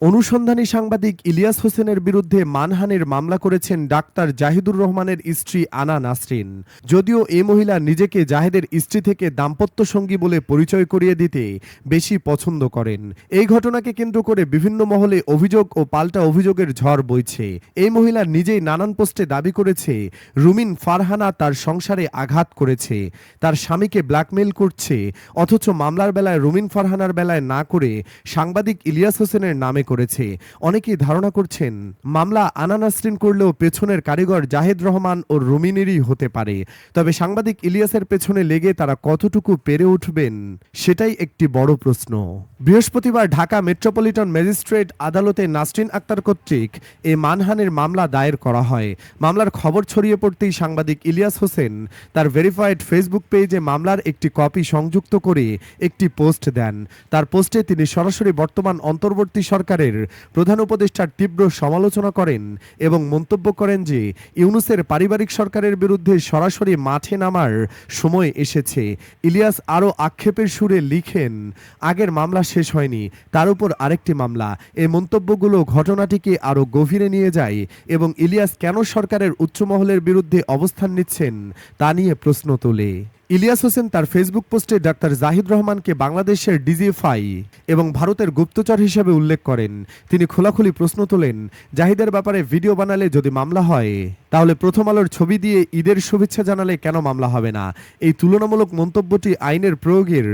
অনুসন্ধানী সাংবাদিক ইলিয়াস হোসেনের বিরুদ্ধে মানহানির মামলা করেছেন ডাক্তার জাহিদুর রহমানের স্ত্রী আনা নাসরিন। যদিও এই মহিলা নিজেকে জাহেদের স্ত্রী থেকে দাম্পত্য সঙ্গী বলে পরিচয় করিয়ে দিতে বেশি পছন্দ করেন। এই ঘটনাকে কেন্দ্র করে বিভিন্ন মহলে অভিযোগ ও পাল্টা অভিযোগের ঝড় বইছে। এই মহিলা নিজেই নানান পোস্টে দাবি করেছে, রুমিন ফারহানা তার সংসারে আঘাত করেছে, তার স্বামীকে ব্ল্যাকমেইল করছে, অথচ মামলার বেলায় রুমিন ফারহানার বেলায় না করে সাংবাদিক ইলিয়াস হোসেনের নামে করেছে। অনেকেই ধারণা করছেন, মামলা আনা নাসরিন করলেও পেছনের কারিগর জাহেদ রহমান ও রুমিনেরই হতে পারে। তবে সাংবাদিক ইলিয়াসের পেছনে লেগে তারা কতটুকু পেরে উঠবেন, সেটাই একটি বড় প্রশ্ন। বৃহস্পতিবার ঢাকা মেট্রোপলিটন ম্যাজিস্ট্রেট আদালতে নাসরিন আক্তার কর্তৃক এ মানহানির মামলা দায়ের করা হয়। মামলার খবর ছড়িয়ে পড়তেই সাংবাদিক ইলিয়াস হোসেন তার ভেরিফাইড ফেসবুক পেজে মামলার একটি কপি সংযুক্ত করে একটি পোস্ট দেন। তার পোস্টে তিনি সরাসরি বর্তমান অন্তর্বর্তী সরকারের প্রধান উপদেষ্টার তীব্র সমালোচনা করেন এবং মন্তব্য করেন যে ইউনুসের পারিবারিক সরকারের বিরুদ্ধে সরাসরি মাঠে নামার সময় এসেছে। ইলিয়াস আরও আক্ষেপের সুরে লিখেন, আগের মামলা শেষ হয়নি, তার উপর আরেকটি মামলা। এই মন্তব্যগুলো ঘটনাটিকে আরও গভীরে নিয়ে যায় এবং ইলিয়াস কেন সরকারের উচ্চমহলের বিরুদ্ধে অবস্থান নিচ্ছেন তা নিয়ে প্রশ্ন তোলে। ইলিয়াস হোসেন তার ফেসবুক পোস্টে ডাক্তার জাহিদ রহমানকে বাংলাদেশের ডিজিএফআই এবং ভারতের গুপ্তচর হিসেবে উল্লেখ করেন। তিনি খোলাখুলি প্রশ্ন তোলেন, জাহিদের ব্যাপারে ভিডিও বানালে যদি মামলা হয়, তাহলে প্রথম আলোর ছবি দিয়ে ঈদের শুভেচ্ছা জানালে কেন মামলা হবে না? এই তুলনামূলক মন্তব্যটি আইনের প্রয়োগের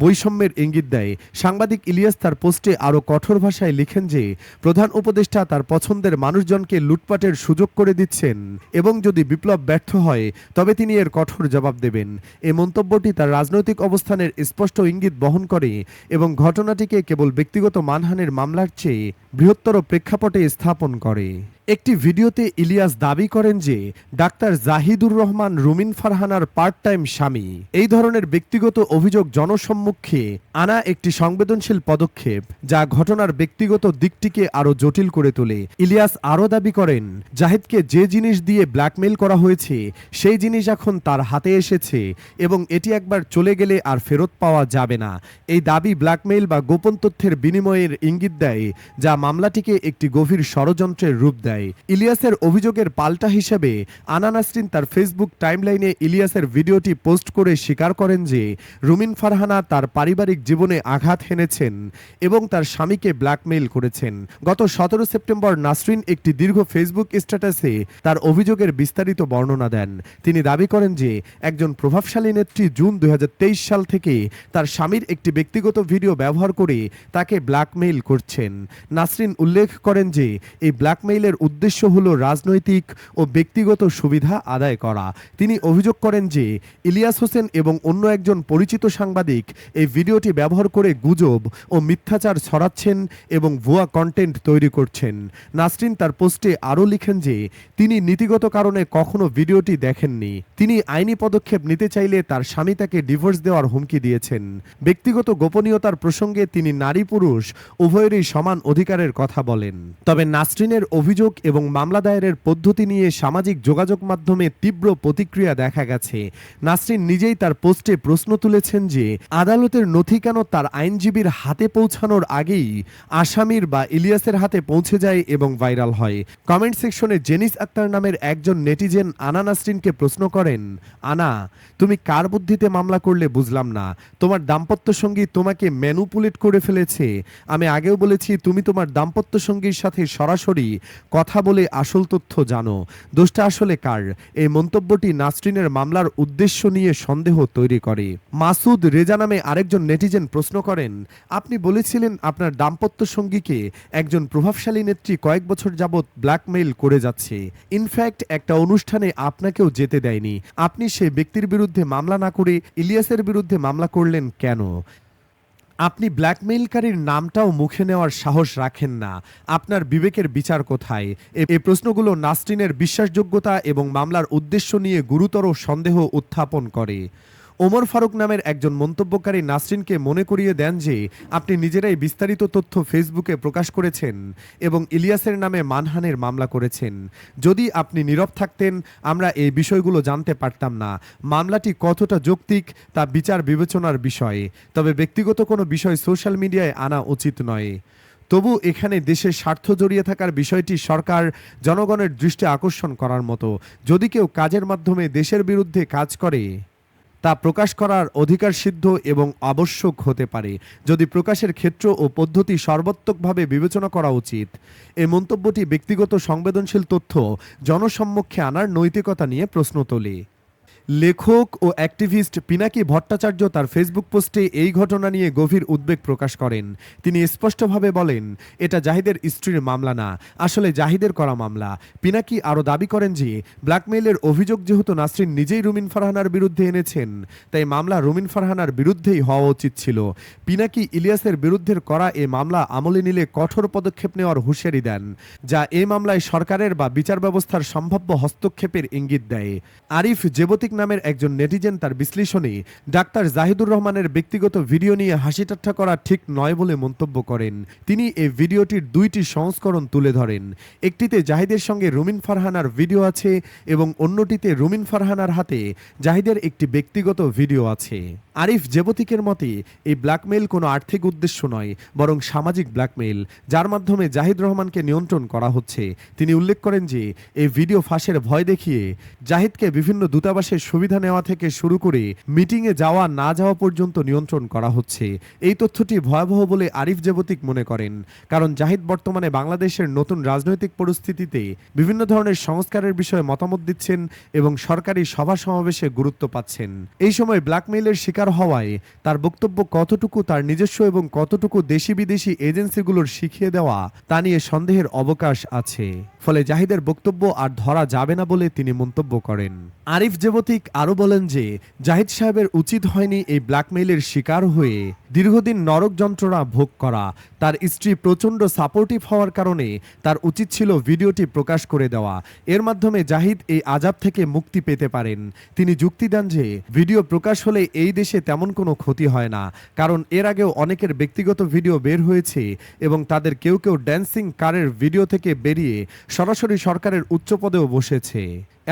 বৈষম্যের ইঙ্গিত দেয়। সাংবাদিক ইলিয়াস তার পোস্টে আরও কঠোর ভাষায় লিখেন যে, প্রধান উপদেষ্টা তার পছন্দের মানুষজনকে লুটপাটের সুযোগ করে দিচ্ছেন এবং যদি বিপ্লব ব্যর্থ হয়, তবে তিনি এর কঠোর জবাব দেবেন। এই মন্তব্যটি তার রাজনৈতিক অবস্থানের স্পষ্ট ইঙ্গিত বহন করে এবং ঘটনাটিকে কেবল ব্যক্তিগত মানহানির মামলার চেয়ে বৃহত্তর প্রেক্ষাপটে স্থাপন করে। একটি ভিডিওতে ইলিয়াস দাবি করেন যে ডাক্তার জাহিদুর রহমান রুমিন ফারহানার পার্ট টাইম স্বামী। এই ধরনের ব্যক্তিগত অভিযোগ জনসম্মুখে আনা একটি সংবেদনশীল পদক্ষেপ, যা ঘটনার ব্যক্তিগত দিকটিকে আরও জটিল করে তোলে। ইলিয়াস আরও দাবি করেন, জাহিদকে যে জিনিস দিয়ে ব্ল্যাকমেইল করা হয়েছে, সেই জিনিস এখন তার হাতে এসেছে এবং এটি একবার চলে গেলে আর ফেরত পাওয়া যাবে না। এই দাবি ব্ল্যাকমেইল বা গোপন তথ্যের বিনিময়ের ইঙ্গিত দেয়, যা মামলাটিকে একটি গভীর ষড়যন্ত্রের রূপ দেয়। ইলিয়াসের অভিযোগের পাল্টা হিসেবে আনা নাসরিন তার ফেসবুক টাইমলাইনে ইলিয়াসের ভিডিওটি পোস্ট করে স্বীকার করেন যে, রুমিন ফারহানা তার পারিবারিক জীবনে আঘাত হেনেছেন এবং তার স্বামীকে ব্ল্যাকমেইল করেছেন। গত সতেরো সেপ্টেম্বর নাসরিন একটি দীর্ঘ ফেসবুক স্ট্যাটাসে তার অভিযোগের বিস্তারিত বর্ণনা দেন। তিনি দাবি করেন যে, একজন প্রভাবশালী নেত্রী জুন দু হাজার তেইশ সাল থেকে তার স্বামীর একটি ব্যক্তিগত ভিডিও ব্যবহার করে তাকে ব্ল্যাকমেইল করছেন। নাসরিন উল্লেখ করেন যে, এই ব্ল্যাকমেইলের উদ্দেশ্য হল রাজনৈতিক ও ব্যক্তিগত সুবিধা আদায় করা। তিনি অভিযোগ করেন যে, ইলিয়াস হোসেন এবং অন্য একজন পরিচিত সাংবাদিক এই ভিডিওটি ব্যবহার করে গুজব ও মিথ্যাচার ছড়াচ্ছেন এবং ভুয়া কন্টেন্ট তৈরি করছেন। নাসরিন তার পোস্টে আরও লিখেন যে, তিনি নীতিগত কারণে কখনো ভিডিওটি দেখেননি। তিনি আইনি পদক্ষেপ নিতে চাইলে তার স্বামী তাকে ডিভোর্স দেওয়ার হুমকি দিয়েছেন। ব্যক্তিগত গোপনীয়তার প্রসঙ্গে তিনি নারী পুরুষ, উভয়েরই সমান অধিকারের কথা বলেন। তবে নাসরিনের অভিযোগ এবং মামলা দায়েরের পদ্ধতি নিয়ে সামাজিক যোগাযোগ মাধ্যমে তীব্র প্রতিক্রিয়া দেখা গেছে। নাসরিন নিজেই তার পোস্টে প্রশ্ন তুলেছেন যে, আদালতের নথি কেন তার আইনজীবীর হাতে পৌঁছানোর আগেই আসামির বা ইলিয়াসের হাতে পৌঁছে যায় এবং ভাইরাল হয়। কমেন্ট সেকশনে জেনিস আক্তার নামের একজন নেটিজেন আনা নাসরিনকে প্রশ্ন করেন, আনা, তুমি কার বুদ্ধিতে মামলা করলে বুঝলাম না। তোমার দাম্পত্য সঙ্গী তোমাকে ম্যানুপুলেট করে ফেলেছে। আমি আগেও বলেছি, তুমি তোমার দাম্পত্য সঙ্গীর সাথে সরাসরি কথা বলে আসল তথ্য জানো। দোষটা আসলে কার? এই মন্তব্যটি নাসরিনের মামলার উদ্দেশ্য নিয়ে সন্দেহ তৈরি করে। মাসুদ রেজা নামে আরেকজন নেটিজেন প্রশ্ন করেন, আপনি বলেছিলেন আপনার দাম্পত্য সঙ্গীকে একজন প্রভাবশালী নেত্রী কয়েক বছর যাবৎ ব্ল্যাকমেইল করে যাচ্ছে। ইনফ্যাক্ট একটা অনুষ্ঠানে আপনাকেও যেতে দেয়নি। আপনি সে ব্যক্তির বিরুদ্ধে মামলা না করে ইলিয়াসের বিরুদ্ধে মামলা করলেন কেন? আপনি ব্ল্যাকমেইলকারীর নামটাও মুখে নেওয়ার সাহস রাখেন না। আপনার বিবেকের বিচার কোথায়? এ- প্রশ্নগুলো নাস্টিনের বিশ্বাসযোগ্যতা এবং মামলার উদ্দেশ্য নিয়ে গুরুতর সন্দেহ উত্থাপন করে। ওমর ফারুক নামের একজন মন্তব্যকারী নাসরিনকে মনে করিয়ে দেন যে, আপনি নিজেরাই বিস্তারিত তথ্য ফেসবুকে প্রকাশ করেছেন এবং ইলিয়াসের নামে মানহানের মামলা করেছেন। যদি আপনি নীরব থাকতেন, আমরা এই বিষয়গুলো জানতে পারতাম না। মামলাটি কতটা যৌক্তিক, তা বিচার বিবেচনার বিষয়। তবে ব্যক্তিগত কোনো বিষয় সোশ্যাল মিডিয়ায় আনা উচিত নয়। তবু এখানে দেশের স্বার্থ জড়িয়ে থাকার বিষয়টি সরকার জনগণের দৃষ্টি আকর্ষণ করার মতো। যদি কেউ কাজের মাধ্যমে দেশের বিরুদ্ধে কাজ করে তা প্রকাশ করার অধিকার সিদ্ধ এবং আবশ্যক হতে পারে, যদি প্রকাশের ক্ষেত্র ও পদ্ধতি সর্বাত্মকভাবে বিবেচনা করা উচিত। এই মন্তব্যটি ব্যক্তিগত সংবেদনশীল তথ্য, জনসম্মুখে আনার নৈতিকতা নিয়ে প্রশ্ন তোলে। লেখক ও অ্যাক্টিভিস্ট পিনাকি ভট্টাচার্য তার ফেসবুক পোস্টে এই ঘটনা নিয়ে গভীর উদ্বেগ প্রকাশ করেন। তিনি স্পষ্টভাবে বলেন, এটা জাহিদের স্ত্রীর মামলা না, আসলে জাহিদের করা মামলা। পিনাকি আরও দাবি করেন যে, ব্ল্যাকমেইলের অভিযোগ যেহেতু নাসরিন নিজেই রুমিন ফারহানার বিরুদ্ধে এনেছেন, তাই মামলা রুমিন ফারহানার বিরুদ্ধেই হওয়া উচিত ছিল। পিনাকি ইলিয়াসের বিরুদ্ধে করা এ মামলা আমলে নিলে কঠোর পদক্ষেপ নেওয়ার হুঁশিয়ারি দেন, যা এ মামলায় সরকারের বা বিচার ব্যবস্থার সম্ভাব্য হস্তক্ষেপের ইঙ্গিত দেয়। আরিফ জেবতিক নামের একজন নেটিজেন তার বিশ্লেষণে ডাক্তার জাহিদুর রহমানের ব্যক্তিগত ভিডিও নিয়ে হাসি ঠাট্টা করা ঠিক নয় বলে মন্তব্য করেন। তিনি এই ভিডিওটির দুইটি সংস্করণ তুলে ধরেন। একটিতে জাহিদের সঙ্গে রুমিন ফারহানার ভিডিও আছে এবং অন্যটিতে রুমিন ফারহানার হাতে জাহিদের একটি ব্যক্তিগত ভিডিও আছে। আরিফ জেবতিকের মতে, এই ব্ল্যাকমেইল কোনো আর্থিক উদ্দেশ্য নয়, বরং সামাজিক ব্ল্যাকমেইল, যার মাধ্যমে জাহিদ রহমানকে নিয়ন্ত্রণ করা হচ্ছে। তিনি উল্লেখ করেন যে, এই ভিডিও ফাঁসের ভয় দেখিয়ে জাহিদকে বিভিন্ন দূতাবাসের সুবিধা নেওয়া থেকে শুরু করে মিটিংয়ে যাওয়া, না যাওয়া পর্যন্ত নিয়ন্ত্রণ করা হচ্ছে। এই তথ্যটি ভয়াবহ বলে আরিফ জেবতিক মনে করেন। কারণ জাহিদ বর্তমানে বাংলাদেশের নতুন রাজনৈতিক পরিস্থিতিতে বিভিন্ন ধরনের সংস্কারের বিষয়ে মতামত দিচ্ছেন এবং সরকারি সভা সমাবেশে গুরুত্ব পাচ্ছেন। এই সময় ব্ল্যাকমেইলের শিকার হওয়ায় তার বক্তব্য কতটুকু তার নিজস্ব এবং কতটুকু দেশি বিদেশি এজেন্সিগুলোর শিখিয়ে দেওয়া, তা নিয়ে সন্দেহের অবকাশ আছে। ফলে জাহিদের বক্তব্য আর ধরা যাবে না বলে তিনি মন্তব্য করেন। আরিফ জেবতিক আরও বলেন যে, জাহিদ সাহেবের উচিত হয়নি এই ব্ল্যাকমেইলের শিকার হয়ে দীর্ঘদিন নরক যন্ত্রণা ভোগ করা। তার স্ত্রী প্রচণ্ড সাপোর্টিভ হওয়ার কারণে তার উচিত ছিল ভিডিওটি প্রকাশ করে দেওয়া। এর মাধ্যমে জাহিদ এই আজাব থেকে মুক্তি পেতে পারেন। তিনি যুক্তি দেন যে, ভিডিও প্রকাশ হলে এই দেশে তেমন কোনো ক্ষতি হয় না, কারণ এর আগেও অনেকের ব্যক্তিগত ভিডিও বের হয়েছে এবং তাদের কেউ কেউ ড্যান্সিং কারের ভিডিও থেকে বেরিয়ে সরাসরি সরকারের উচ্চ পদেও বসেছে।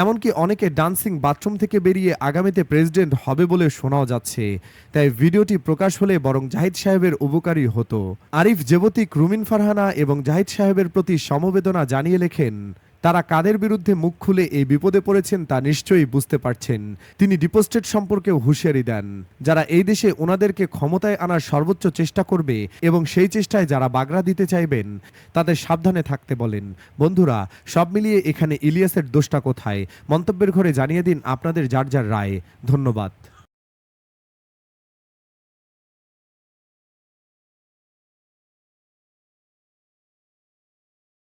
এমনকি অনেকে ডান্সিং বাথরুম থেকে বেরিয়ে আগামীতে প্রেসিডেন্ট হবে বলে শোনাও যাচ্ছে। তাই ভিডিওটি প্রকাশ হলে বরং জাহিদ সাহেবের উপকারী হতো। আরিফ, জেবতিক, রুমিন ফারহানা এবং জাহিদ সাহেবের প্রতি সমবেদনা জানিয়ে লেখেন তারা কাদের বিরুদ্ধে মুখ খুলে এই বিপদে পড়েছেন তা নিশ্চয়ই বুঝতে পারছেন। তিনি ডিপোস্টেট সম্পর্কেও হুঁশিয়ারি দেন। যারা এই দেশে ওনাদেরকে ক্ষমতায় আনার সর্বোচ্চ চেষ্টা করবে এবং সেই চেষ্টায় যারা বাগড়া দিতে চাইবেন, তাদের সাবধানে থাকতে বলেন। বন্ধুরা, সব মিলিয়ে এখানে ইলিয়াসের দোষটা কোথায়? মন্তব্যের ঘরে জানিয়ে দিন আপনাদের যার যার রায়। ধন্যবাদ।